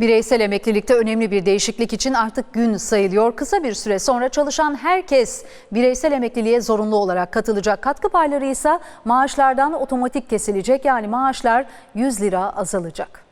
Bireysel emeklilikte önemli bir değişiklik için artık gün sayılıyor. Kısa bir süre sonra çalışan herkes bireysel emekliliğe zorunlu olarak katılacak. Katkı payları ise maaşlardan otomatik kesilecek. Yani maaşlar 100 lira azalacak.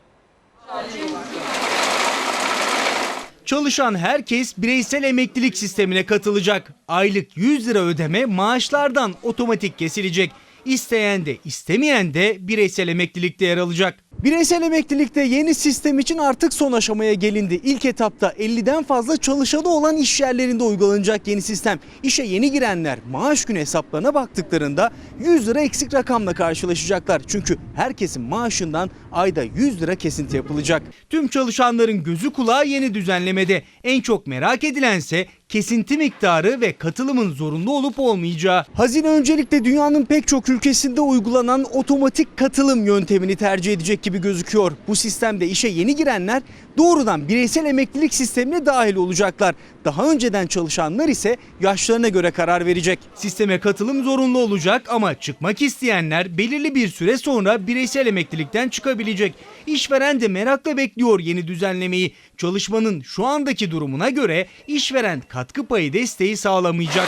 Çalışan herkes bireysel emeklilik sistemine katılacak. Aylık 100 lira ödeme maaşlardan otomatik kesilecek. İsteyen de istemeyen de bireysel emeklilikte yer alacak. Bireysel emeklilikte yeni sistem için artık son aşamaya gelindi. İlk etapta 50'den fazla çalışanı olan iş yerlerinde uygulanacak yeni sistem. İşe yeni girenler maaş günü hesaplarına baktıklarında 100 lira eksik rakamla karşılaşacaklar. Çünkü herkesin maaşından ayda 100 lira kesinti yapılacak. Tüm çalışanların gözü kulağı yeni düzenlemede. En çok merak edilense kesinti miktarı ve katılımın zorunlu olup olmayacağı. Hazine öncelikle dünyanın pek çok ülkesinde uygulanan otomatik katılım yöntemini tercih edecek gibi gözüküyor. Bu sistemde işe yeni girenler doğrudan bireysel emeklilik sistemine dahil olacaklar. Daha önceden çalışanlar ise yaşlarına göre karar verecek. Sisteme katılım zorunlu olacak ama çıkmak isteyenler belirli bir süre sonra bireysel emeklilikten çıkabilecek. İşveren de merakla bekliyor yeni düzenlemeyi. Çalışmanın şu andaki durumuna göre işveren katkı payı desteği sağlamayacak.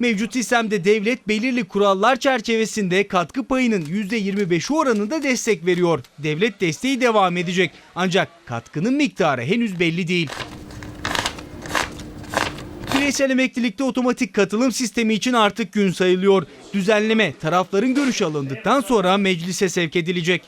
Mevcut sistemde devlet belirli kurallar çerçevesinde katkı payının %25'i oranında destek veriyor. Devlet desteği devam edecek ancak katkının miktarı henüz belli değil. Bireysel emeklilikte otomatik katılım sistemi için artık gün sayılıyor. Düzenleme tarafların görüşü alındıktan sonra meclise sevk edilecek.